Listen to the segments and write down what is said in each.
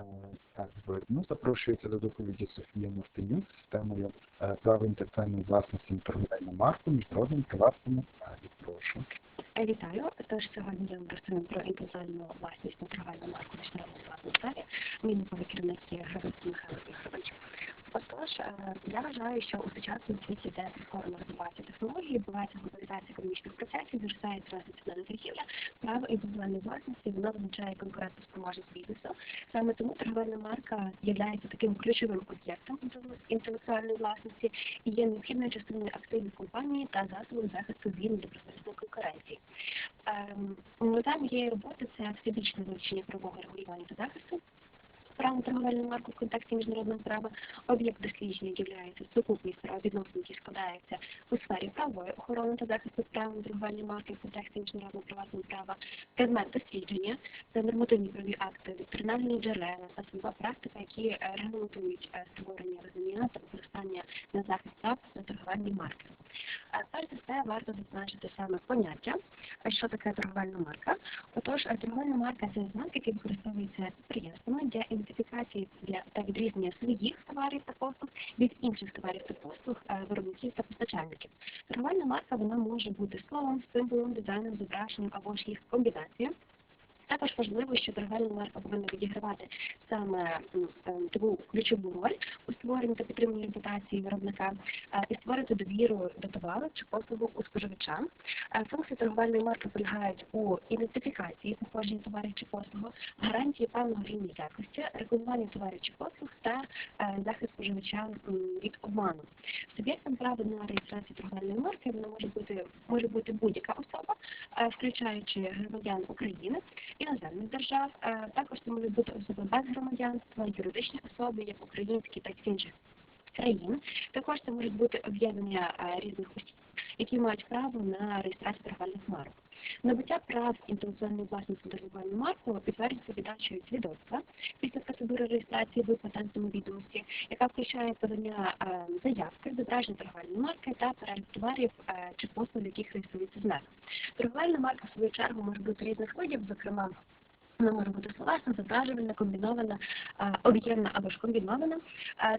Е, Так, видно. Запрошується до доповіді Софія Мартинюк з темою е, право інтелектуальної власності на марку міжнародному приватному праві. Прошу. Е, Вітаю. Тож сьогодні я розповім про інтелектуальну власність на торговельну марку міжнародному приватному праві. Мій новий керівник є Гравець Михайло Ігорович. Отож, я вважаю, що у сучасному світі, де прискорено розвиваються технології, відбувається глобалізація економічних процесів, зростає транснаціональна торгівля, право інтелектуальної власності, воно визначає конкурентну спроможність бізнесу. Саме тому торговельна марка є таким ключовим об'єктом інтелектуальної власності і є необхідною частиною активів компанії та засобом захисту вільної та прозорої конкуренції. Ем, Мета моєї роботи це всебічне вивчення правового регулювання та захисту. Право на торговельну марку в контексті міжнародного права об'єкт дослідження є сукупність правовідносин, які складаються у сфері правової охорони та захисту прав на торговельні марки в контексті міжнародного приватного права, предмет дослідження, це нормативні праві акти, вітеринарні джерела та судова практика, які е, регламентують е, створення розуміння та використання на захист прав на торговельні марки. Перш за все, варто зазначити саме поняття, що таке торговельна марка. Отож, торговельна марка це знак, який використовується підприємствами для ідентифікації для та відрізнення своїх товарів та послуг від інших товарів та послуг е, виробників та постачальників. Торговельна марка вона може бути словом, символом, дизайном, зображенням або ж їх комбінацією. Також важливо, що торговельна марка повинна відігравати саме е, таку ключову роль у створенні та підтриманні репутації виробника е, і створити довіру до товару чи послугу у споживача. Е, Функції торговельної марки полягають у ідентифікації походження товарів чи послуг, гарантії певного рівня якості, рекламування товарів чи послуг та захист споживача від обману. Суб'єктом права на реєстрацію торговельної марки вона може бути може бути будь-яка особа, включаючи громадян України іноземних держав. Е, Також це можуть бути особи без громадянства, юридичні особи, як українські, так і інших країн. Також це можуть бути об'єднання е, різних осіб, які мають право на реєстрацію торговельних марок. Набуття прав інтелектуальної власності торговельну марку підтверджується віддачею свідоцтва після процедури реєстрації в патентному відомості, яка включає подання е, заявки, зображення торговельної марки та перелік товарів е, чи послуг, яких реєструється знак. Торговельна марка, в свою чергу, може бути різних видів, зокрема, вона може бути словесна, зображувальна, комбінована, об'ємна або ж комбінована.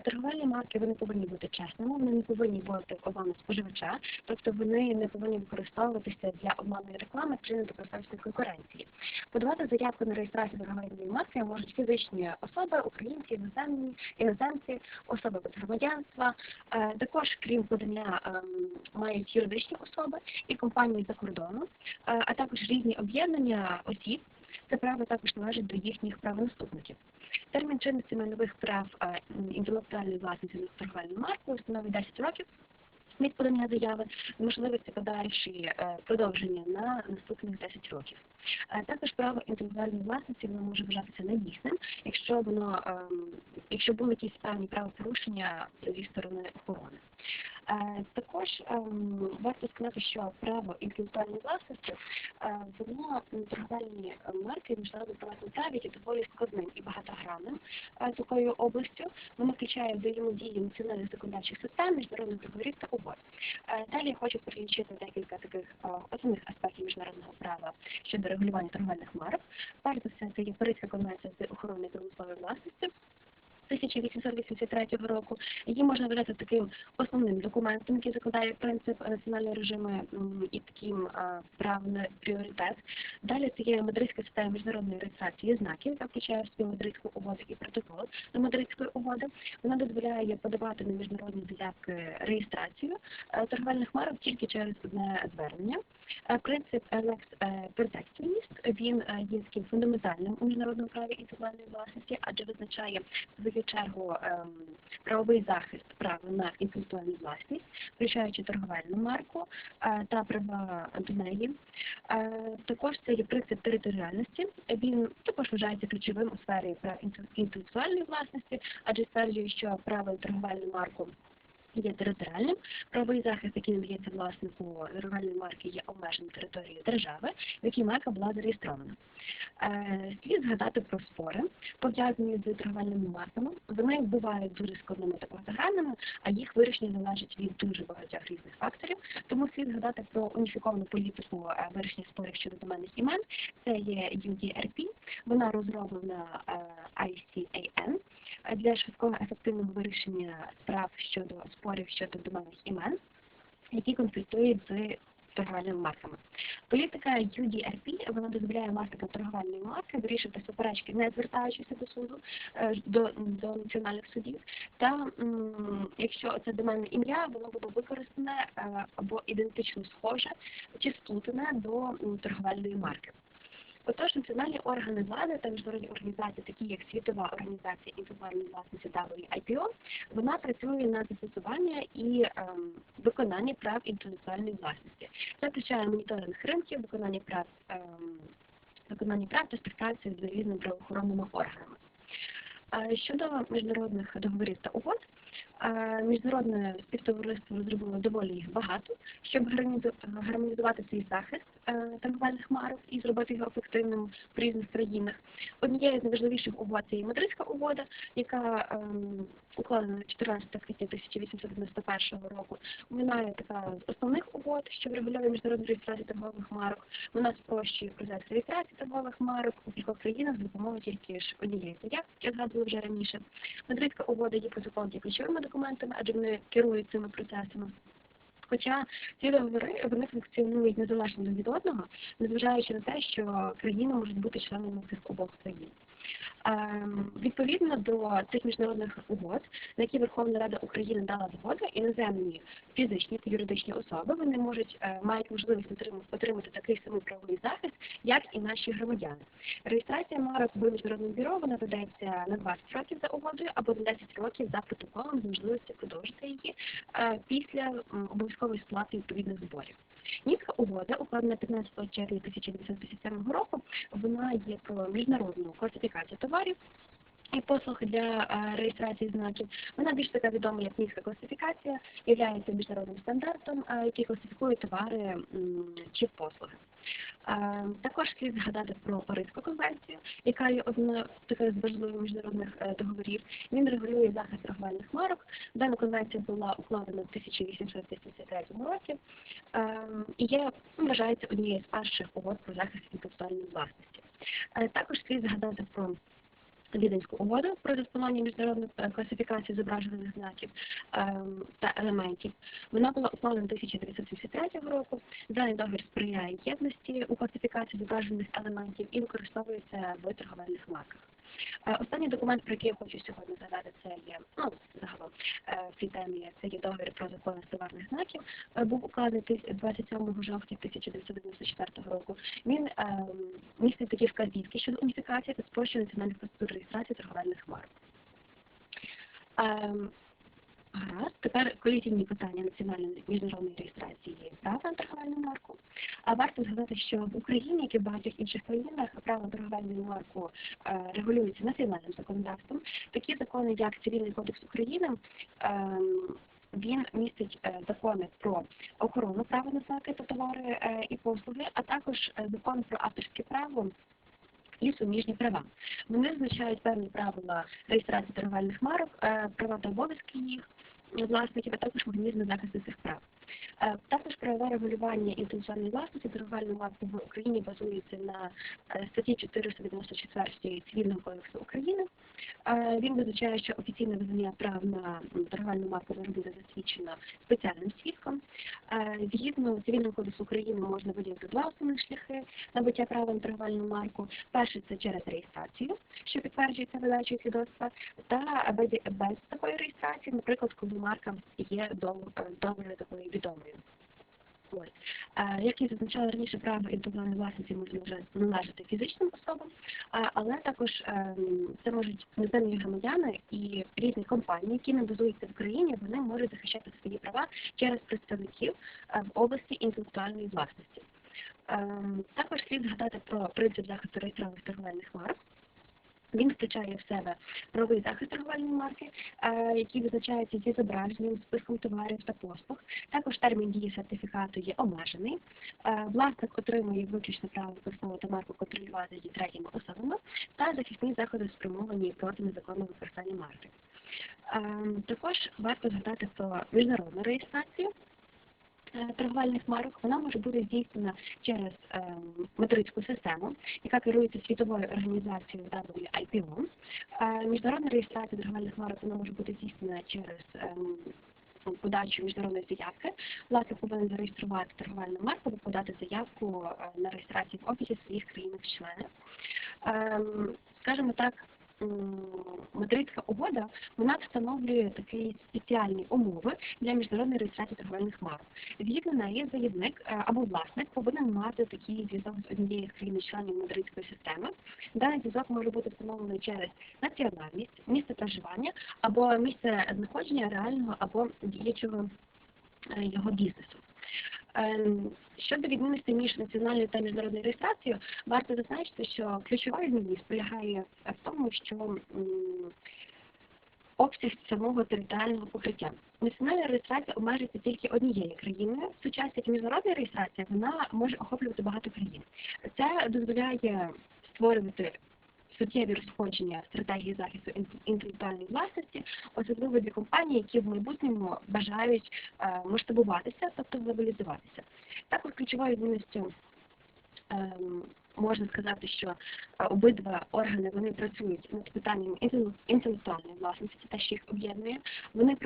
Торговельні марки вони повинні бути чесними, вони не повинні бути обману споживача, тобто вони не повинні використовуватися для обманної реклами чи недобросовісної конкуренції. Подавати заявку на реєстрацію торговельної марки можуть фізичні особи, українці, іноземні, іноземці, особи без громадянства. Також, крім подання, ем, мають юридичні особи і компанії за кордону, а також різні об'єднання осіб. Це право також належить до їхніх правонаступників. Термін чинності майнових прав інтелектуальної власності на торговельну марку становить 10 років від подання заяви, з можливості подальші е, продовження на наступних 10 років. Також право інтелектуальної власності воно може вважатися недійсним, якщо воно ем, якщо були якісь певні правопорушення зі сторони охорони. Е, Також ем, варто сказати, що право інтелектуальної власності е, воно торговельні марки в міжнародному приватному праві є доволі складним і багатогранним е, такою областю. Воно включає взаємодію національних законодавчих систем, міжнародних договорів та угод. Далі я хочу перелічити декілька таких основних аспектів міжнародного права щодо регулювання торговельних марок. Перш за все, це є Паризька конвенція з охорони промислової власності. 1883 року. Її можна вважати таким основним документом, який закладає принцип національного режиму і таким а, прав на пріоритет. Далі це є Мадридська система міжнародної реєстрації знаків, яка включає в собі Мадридську угоду і протокол до Мадридської угоди. Вона дозволяє подавати на міжнародні заявки реєстрацію е, торговельних марок тільки через одне звернення. Е, Принцип Lex е, Protectionist, він є таким фундаментальним у міжнародному праві інтелектуальної власності, адже визначає в свою чергу ем, правовий захист права на інтелектуальну власність, включаючи торговельну марку е, та права до неї. Також це є принцип територіальності. Він також вважається ключовим у сфері прав інтел- інтелектуальної власності, адже стверджує, що право на торговельну марку є територіальним. Правовий захист, який надається власнику торговельної марки, є обмеженим територією держави, в якій марка була зареєстрована. Е, Слід згадати про спори, пов'язані з торговельними марками. Вони бувають дуже складними та багатогранними, а їх вирішення залежить від дуже багатьох різних факторів. Тому слід згадати про уніфіковану політику е, вирішення спорів щодо доменних імен. Це є UDRP. Вона розроблена е, ICAN для швидкого ефективного вирішення справ щодо спорів щодо доменних імен, які конфліктують з торговельними марками. Політика UDRP вона дозволяє власникам торговельної марки вирішувати суперечки, не звертаючись до суду е, до, до національних судів. Та якщо це доменне ім'я, воно буде використане е, або ідентично схоже чи сплутане до торговельної марки. Отож, національні органи влади та міжнародні організації, такі як Світова організація інтелектуальної власності WIPO, вона працює на застосування і ем, виконання прав інтелектуальної власності. Це включає моніторинг ринків, виконання прав ем, виконання прав та співпрацю з різними правоохоронними органами. Е, Щодо міжнародних договорів та угод, е, міжнародне співтовариство розробило доволі їх багато, щоб гармонізувати свій захист е, торговельних марок і зробити його ефективним в різних країнах. Однією з найважливіших угод це є Мадридська угода, яка ем, укладена 14 квітня 1891 року. Вона є така з основних угод, що врегулює міжнародну реєстрацію торгових марок. Вона спрощує процес реєстрації торгових марок у кількох країнах за допомогою тільки ж однієї заявки, як я згадувала вже раніше. Мадридська угода є протоколом є ключовими документами, адже вони керують цими процесами. Хоча ці договори вони функціонують незалежно від одного, незважаючи на те, що країни можуть бути членами цих обох країн. Ем, Відповідно до цих міжнародних угод, на які Верховна Рада України дала згоду, іноземні фізичні та юридичні особи вони можуть е, мають можливість отримати, такий самий правовий захист, як і наші громадяни. Реєстрація марок в міжнародному бюро вона ведеться на 20 років за угодою або на 10 років за протоколом з можливістю продовжити її е, після обов'язкової сплати відповідних зборів. Німська угода, укладена 15 червня 1957 року, вона є про міжнародну класифікацію товарів і послуг для е, реєстрації знаків. Вона більш така відома як низька класифікація, є міжнародним стандартом, е, який класифікує товари чи послуги. Е, Також слід згадати про Паризьку конвенцію, яка є одною з таких важливих міжнародних договорів. Він регулює захист торговельних марок. Дана конвенція була укладена в 1883 році і є вважається однією з перших угод про захист інтелектуальної власності. Також слід згадати про Віденську угоду про диспонування міжнародної класифікацій класифікації зображених знаків ем, та елементів. Вона була ухвалена 1973 року. Даний договір сприяє єдності у класифікації зображених елементів і використовується в торговельних марках. Е, Останній документ, про який я хочу сьогодні згадати, це є ну загалом е, в цій темі це є договір про законність товарних знаків. Е, Був укладений 27 жовтня 1994 року. Він ем, містить такі вказівки щодо уніфікації та спрощення національних процедур реєстрації торговельних марок. Гаразд, тепер колізійні питання національної міжнародної реєстрації права на торговельну марку. А варто згадати, що в Україні, як і в багатьох інших країнах, право на торговельну марку е, регулюється національним законодавством. Такі закони, як Цивільний кодекс України, ем, він містить е, закони про охорону права на знаки та товари е, і послуги, а також закон про авторське право. І суміжні права. Вони визначають певні правила реєстрації торговельних марок, е, права та обов'язки їх власників, а також механізми захисту цих прав. Е, Також правове регулювання інтелектуальної власності торговельної марки в Україні базується на е, статті 494 Цивільного кодексу України. Е, Він визначає, що офіційне визнання прав на торговельну марку може бути засвідчено спеціальним свідком. Згідно Цивільного кодексу України можна виділити два основних шляхи набуття права на торговельну марку. Перший це через реєстрацію, що підтверджується видачею свідоцтва, та без, такої реєстрації, наприклад, коли марка є е, добре такою відомою. Ось. Е, Як і зазначала раніше, право інтелектуальної власності може належати- фізичним особам, але також ем, це можуть іноземні громадяни і різні компанії, які не базуються в Україні, вони можуть захищати свої права через представників е, в області інтелектуальної власності. Ем, Також слід згадати про принцип захисту реєстрованих торговельних марок. Він включає в себе правовий захист торговельної марки, е, який визначається зі зображенням, списком товарів та послуг. Також термін дії сертифікату є обмежений. Е, Власник отримує виключне право використовувати марку, контролювати її третіми особами та захисні заходи спрямовані проти незаконного використання марки. Ем, Також варто згадати про міжнародну реєстрацію торговельних марок. Вона може бути здійснена через ем, систему, яка керується світовою організацією WIPO. Е, Міжнародна реєстрація торговельних марок вона може бути здійснена через подачу міжнародної заявки. Власник повинен зареєструвати торговельну марку або подати заявку е, на реєстрацію в офісі своїх країн-членів. Ем, Скажімо так, Мадридська угода вона встановлює такі спеціальні умови для міжнародної реєстрації торговельних марок. Згідно неї, заявник е, або власник повинен мати такий зв'язок з однією з країн-членів мадридської системи. Даний зв'язок може бути встановлений через національність, місце проживання або місце знаходження реального або діючого е, його бізнесу. Щодо відмінності між національною та міжнародною реєстрацією, варто зазначити, що ключова відмінність полягає в тому, що обсяг самого територіального покриття. Національна реєстрація обмежується тільки однією країною, в сучасній міжнародна реєстрація вона може охоплювати багато країн. Це дозволяє створювати суттєві розходження стратегії захисту інтелектуальної власності, особливо для компаній, які в майбутньому бажають е, масштабуватися, тобто глобалізуватися. Також ключовою відмінністю можна сказати, що обидва органи вони працюють над питанням інтел- інтелектуальної власності, те, що їх об'єднує. Вони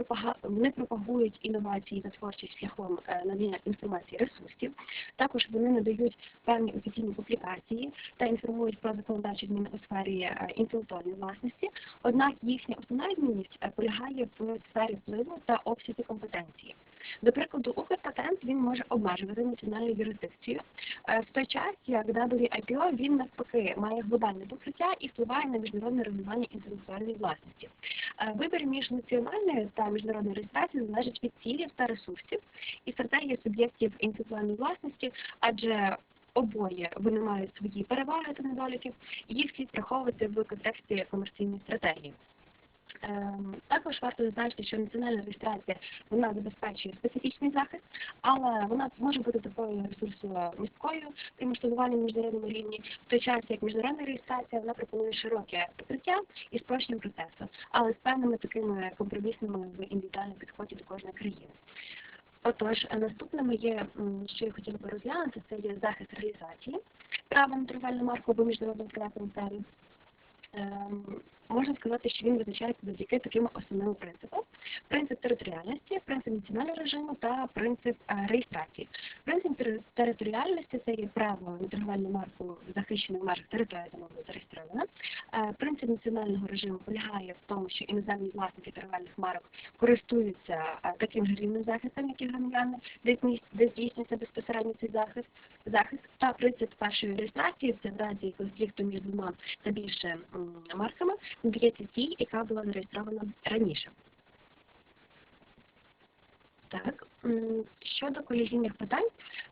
вони пропагують інновації та творчість шляхом е, надання інформації ресурсів. Також вони надають певні офіційні публікації та інформують про законодавчі зміни у сфері е, інтелектуальної власності. Однак їхня основна відмінність е, полягає в сфері впливу та обсязі компетенції. До прикладу, Укрпатент він може обмежувати національну юрисдикцію, е, в той час як WIPO він навпаки має глобальне покриття і впливає на міжнародне регулювання інтелектуальної власності. Е, Вибір між національною та міжнародною реєстрацією залежить від цілів та ресурсів і стратегії суб'єктів інтелектуальної власності, адже обоє вони мають свої переваги та недоліки, і їх слід враховувати в контексті комерційної стратегії. Ем, Також варто зазначити, що національна реєстрація вона забезпечує специфічний захист, але вона може бути такою ресурсомісткою при масштабуванні на міжнародному рівні, в той час як міжнародна реєстрація вона пропонує широке покриття і спрощення процесу, але з певними такими компромісними в індивідуальному підході до кожної країни. Отож, е, наступними є, що я хотіла би розглянути, це є захист реалізації права на торговельну марку або міжнародного праві. Ем, Можна сказати, що він визначається завдяки таким основним принципам: принцип територіальності, принцип національного режиму та принцип е, реєстрації. Принцип територіальності це є право на торговельну марку захищеної в межах території, де вона зареєстрована. Е, Принцип національного режиму полягає в тому, що іноземні власники торговельних марок користуються е, таким же рівнем захистом, як і громадяни, де здійснюється безпосередньо цей захист. Захист та принцип першої реєстрації це в разі конфлікту між двома та більше марками б'ється тій, яка була зареєстрована раніше. Так, щодо колізійних питань,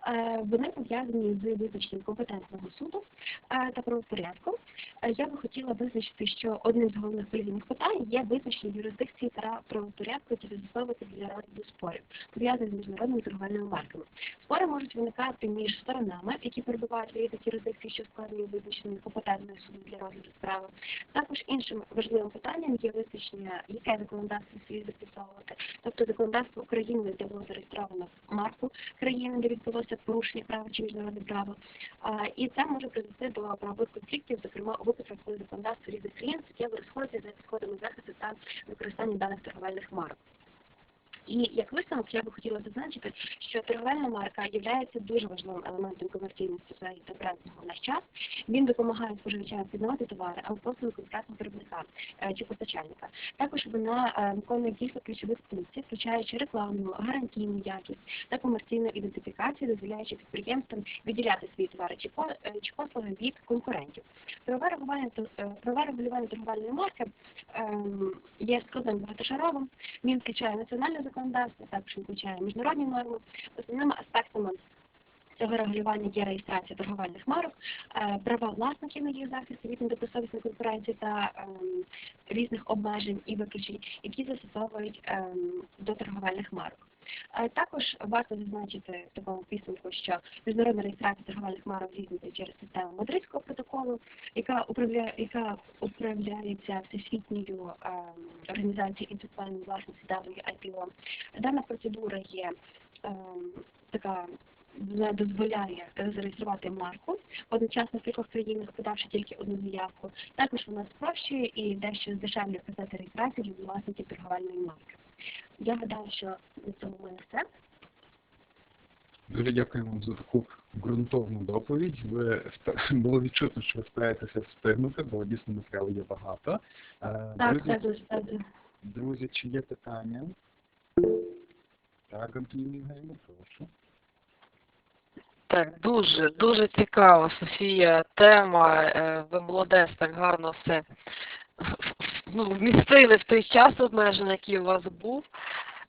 е, вони пов'язані з визначенням компетентного суду е, та правопорядку. Е, Я би хотіла визначити, що одним з головних колізійних питань є визначення юрисдикції та правопорядку, які застосовувати для розгляду спорів, пов'язаних з міжнародними торговельними марками. Спори можуть виникати між сторонами, які перебувають в різних юрисдикцій, що складені визначеною компетентною суду для розгляду справи. Також іншим важливим питанням є визначення, яке законодавство слід застосовувати, тобто законодавство України, де було зареєстровано марку країни, де відбулося порушення права чи міжнародне право. І це може призвести до правових конфліктів, зокрема у випадках, коли законодавство різних країн суттєво розходиться за підходами захисту та використання даних торговельних марок. І як висновок я би хотіла зазначити, що торговельна марка є дуже важливим елементом комерційної стратегії та брендингу в наш час. Він допомагає споживачам пізнавати товари, а послуги конкретного виробника е, чи постачальника. Також вона е, виконує кілька ключових функцій, включаючи рекламну, гарантійну якість та комерційну ідентифікацію, дозволяючи підприємствам відділяти свої товари е, чи послуги від конкурентів. Правове регулювання правове регулювання торговельної марки ем, є складним багатошаровим. Він включає національне законодавство, також включає міжнародні норми. Основними аспектами цього регулювання є реєстрація торговельних марок, е, права власників на їх захист від недобросовісної конкуренції та ем, різних обмежень і виключень, які застосовують ем, до торговельних марок. Також варто зазначити в такому підсумку, що міжнародна реєстрація торговельних марок здійснюється через систему Мадридського протоколу, яка управляє, яка управляється всесвітньою ем, організацією інтелектуальної власності WIPO. Дана процедура є ем, така. Вона дозволяє зареєструвати марку одночасно в кількох країнах, подавши тільки одну заявку. Також вона спрощує і дещо здешевлює процес реєстрації для власників торговельної марки. Я гадаю, що на цьому в мене все. Дуже дякую вам за таку ґрунтовну доповідь. Ви було відчутно, що ви стараєтеся встигнути, бо дійсно матеріалу є багато. Е, Так, друзі, це дуже це друзі, чи є питання? Так, Антоніна Євгенівна, прошу. Так, дуже, дуже цікава, Софія, тема. Е, Ви молодець, так гарно все ну, вмістили в той час обмежений, який у вас був.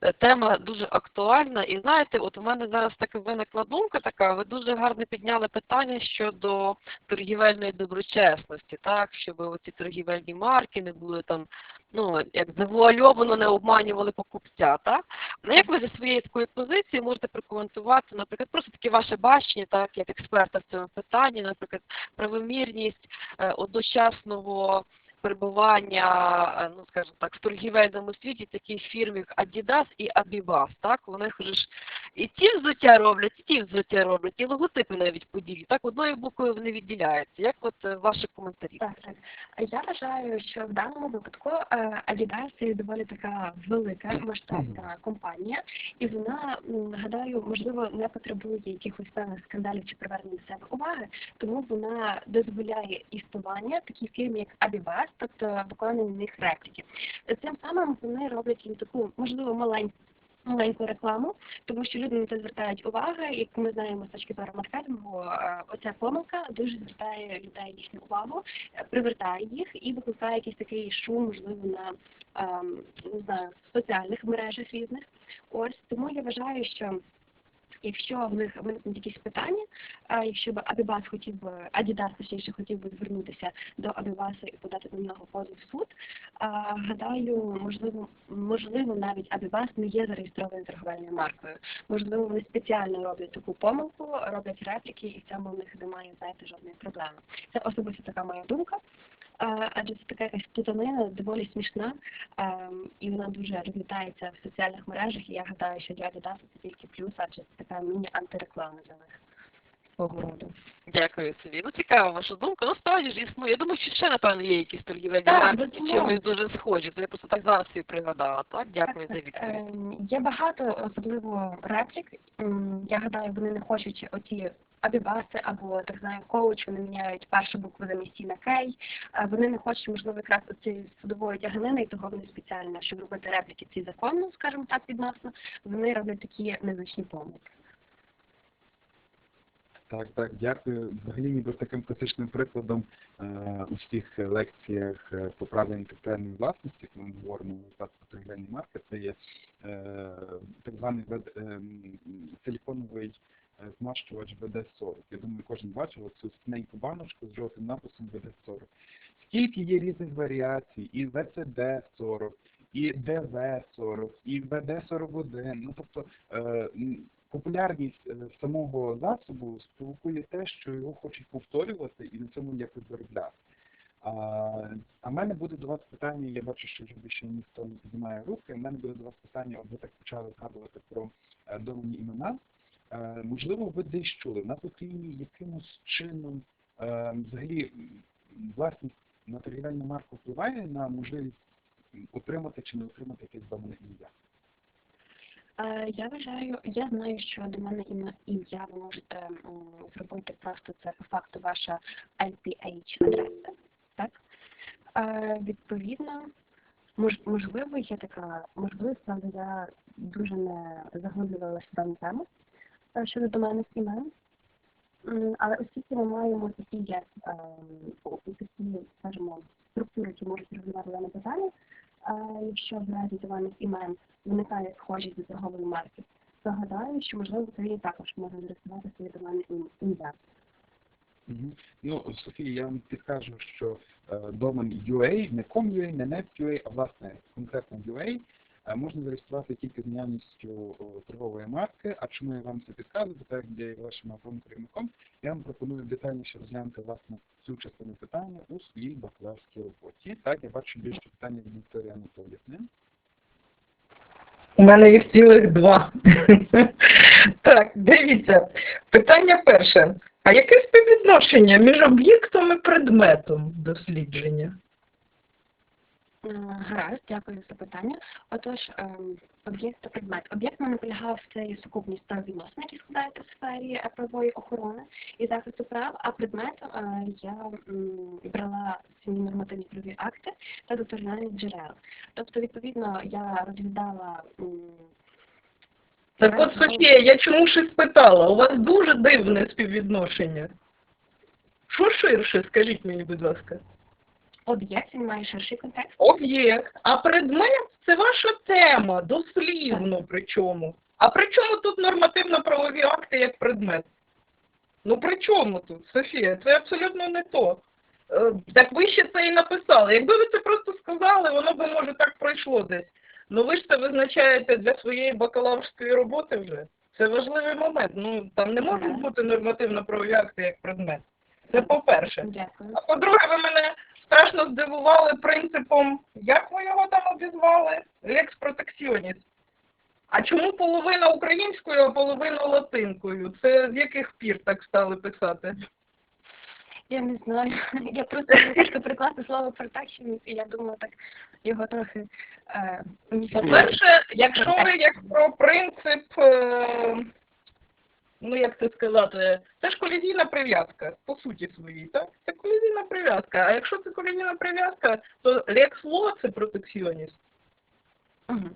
Е, Тема дуже актуальна. І знаєте, от у мене зараз така виникла думка така, ви дуже гарно підняли питання щодо торгівельної доброчесності, так, щоб оці торгівельні марки не були там, ну, як завуальовано не обманювали покупця, так? Ну, як ви зі своєї такої позиції можете прокоментувати, наприклад, просто таке ваше бачення, так, як експерта в цьому питанні, наприклад, правомірність е, одночасного перебування, е, ну скажімо так, в торгівельному світі таких фірм, як Adidas і Abibas, так, вони ж і ті взуття роблять, і ті взуття роблять, і логотипи навіть поділі, так, одною буквою вони відділяються. Як от е, ваші коментарі? Так, так. Я вважаю, що в даному випадку е, Adidas це доволі така велика масштабна компанія, і вона, гадаю, можливо, не потребує якихось певних скандалів чи привернення до себе уваги, тому вона дозволяє існування таких фірм, як Abibas, тобто виконання на них репліки. Цим самим вони роблять їм таку, можливо, маленьку. Маленьку рекламу, тому що люди на це звертають увагу, як ми знаємо з точки зору маркетингу, е, оця помилка дуже звертає людей їхню увагу, е, привертає їх і викликає якийсь такий шум, можливо, на ем, не знаю, соціальних мережах різних. Ось тому я вважаю, що якщо в них виникнуть якісь питання, якщо б Абібас хотів би, Адідас точніше хотів би звернутися до Абібаса і подати на нього позов в суд, гадаю, можливо, можливо, навіть Абібас не є зареєстрованою торговельною маркою. Можливо, вони спеціально роблять таку помилку, роблять репліки, і в цьому в них немає, знаєте, жодної проблеми. Це особисто така моя думка. Адже це така якась плутанина доволі смішна, і вона дуже розлітається в соціальних мережах. І я гадаю, що для Adidas це тільки плюс, адже це така міні-антиреклама для них. Свого. Дякую собі. Ну цікава ваша думка. Ну справді ж існує. Я думаю, що ще напевно є якісь торгівельні марки, чимось дуже схожі. То я просто так зараз собі пригадала. Так, дякую за відповідь. ем, Є багато особливо реплік. Я гадаю, вони не хочуть оті абібаси або так знаю коуч, вони міняють першу букву замість на кей. Вони не хочуть, можливо, якраз цієї судової тяганини, і того вони спеціально, щоб робити репліки ці законно, скажімо так, відносно, вони роблять такі незначні помилки. Так, так, дякую. Взагалі ніби таким класичним прикладом е, у всіх лекціях е, по правилам інтелектуальної власності, коли ми говоримо про торгівельні марки, це є е, так званий силіконовий змащувач ВД-40. Я думаю, кожен бачив цю синеньку баночку з жовтим написом ВД-40. Скільки є різних варіацій, і ВЦД-40, і ДВ-40, і ВД-41, ну тобто популярність е, самого засобу спровокує те, що його хочуть повторювати і на цьому якось заробляти. А, а в мене буде до вас питання, я бачу, що вже більше ніхто не піднімає руки, в мене буде до вас питання, от ви так почали згадувати про е, імена. Е, можливо, ви десь чули, в Україні якимось чином взагалі власність на торгівельну марку впливає на можливість отримати чи не отримати якесь доменне ім'я. Е, Я вважаю, я знаю, що до мене ім'я ви можете зробити просто це по факту ваша LPH адреса, так? Е, Відповідно, мож, можливо, є така правда, я дуже не заглиблювалася в дану тему е, щодо доменних імен. Але оскільки ми маємо такі є ем, такі, скажімо, структури, які можуть розвивати дане питання, е, якщо в разі доменних імен виникає схожість до торгової марки, загадаю, що можливо це також може зареєструвати свої домене ім'я. Ну, Софія, я вам підкажу, що домен UA, не com.ua, не net.ua, а власне конкретно UA, можна зареєструвати тільки з наявністю торгової марки. А чому я вам це підказую, так як я є вашим автором керівником, я вам пропоную детальніше розглянути власне цю частину питання у своїй бакалаврській роботі. Так, я бачу більше питання від Вікторії Анатоліївни. У мене їх цілих два. так, дивіться. Питання перше. А яке співвідношення між об'єктом і предметом дослідження? Е, Гаразд, дякую за питання. Отож, ем, об'єкт та предмет. Об'єкт мене полягав це є сукупність прав відносин, які складаються в сфері е, правової охорони і захисту прав, а предмет е, я брала самі нормативні правові акти та докторинальні джерела. Тобто, відповідно, я розглядала Так от, Софія, я чому ж і спитала? У вас дуже дивне співвідношення. Що ширше, скажіть мені, будь ласка? Об'єкт, він має ширший контекст. Об'єкт, а предмет це ваша тема, дослівно причому. А при чому тут нормативно-правові акти як предмет? Ну при чому тут, Софія? Це абсолютно не то. Е, Так ви ще це і написали. Якби ви це просто сказали, воно би може так пройшло десь. Ну ви ж це визначаєте для своєї бакалаврської роботи вже. Це важливий момент. Ну там не можуть бути нормативно-правові акти як предмет. Це по-перше. А по-друге, ви мене страшно здивували принципом, як ви його там обізвали? Лекс протекціоніс. А чому половина українською, а половина латинкою? Це з яких пір так стали писати? Я не знаю. Я просто хочу прикласти слово protection, і я думала так його трохи е. По-перше, якщо ви як про принцип, е, ну як це сказати, це ж колізійна прив'язка, по суті своїй, так? Це колізійна прив'язка. А якщо це колізійна прив'язка, то лекс ло це протекціоніс. Мгм.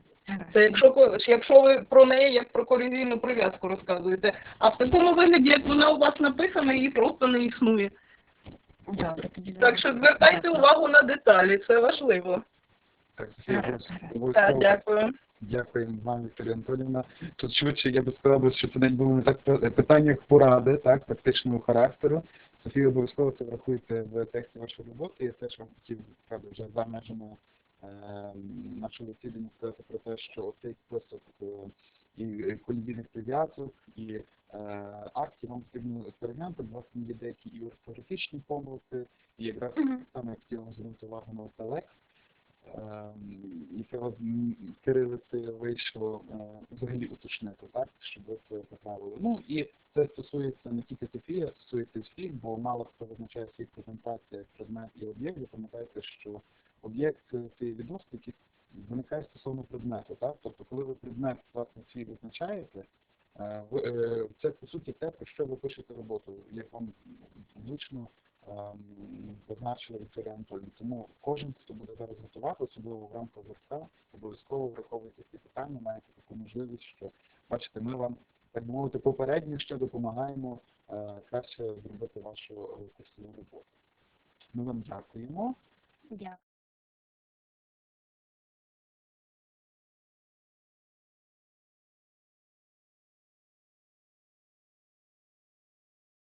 Це якщо якщо ви про неї як про колізійну прив'язку розказуєте, а в такому вигляді, як вона у вас написана, її просто не існує. Добре, тоді Так що звертайте увагу на деталі, це важливо. Так, дякую. Дякуємо вам, Вікторія Анатоліївна. Тут швидше я би сказав, що це навіть було не так пи- питання поради, так, практичного характеру. Софія, обов'язково це врахуйте в тексті вашої роботи. Я теж вам хотів правда, вже за межами е, нашого засідання сказати про те, що цей список е, і колізійних прив'язок, і е, актів вам потрібно вас там є деякі і орфографічні помилки, і якраз саме я хотів звернути увагу на інтелект, ем, яке у вас м, кирилиці вийшло е, взагалі уточнити, так, щоб ви це поправили. Ну і це стосується не тільки Софії, а стосується всіх, бо мало хто визначає в своїх презентаціях предмет і об'єкт. Ви пам'ятаєте, що об'єкт є відносини, які виникає стосовно предмету, так? Тобто, коли ви предмет власне свій визначаєте, е, ви, е, це по суті те, про що ви пишете роботу, як вам влучно ем, зазначила Вікторія. Тому кожен, хто буде зараз готувати, особливо в рамках ЗСК, обов'язково враховуйте ці питання, маєте таку можливість, що бачите, ми вам, так мовити, попередньо ще допомагаємо е, краще зробити вашу е, курсову роботу. Ми вам дякуємо. Дякую.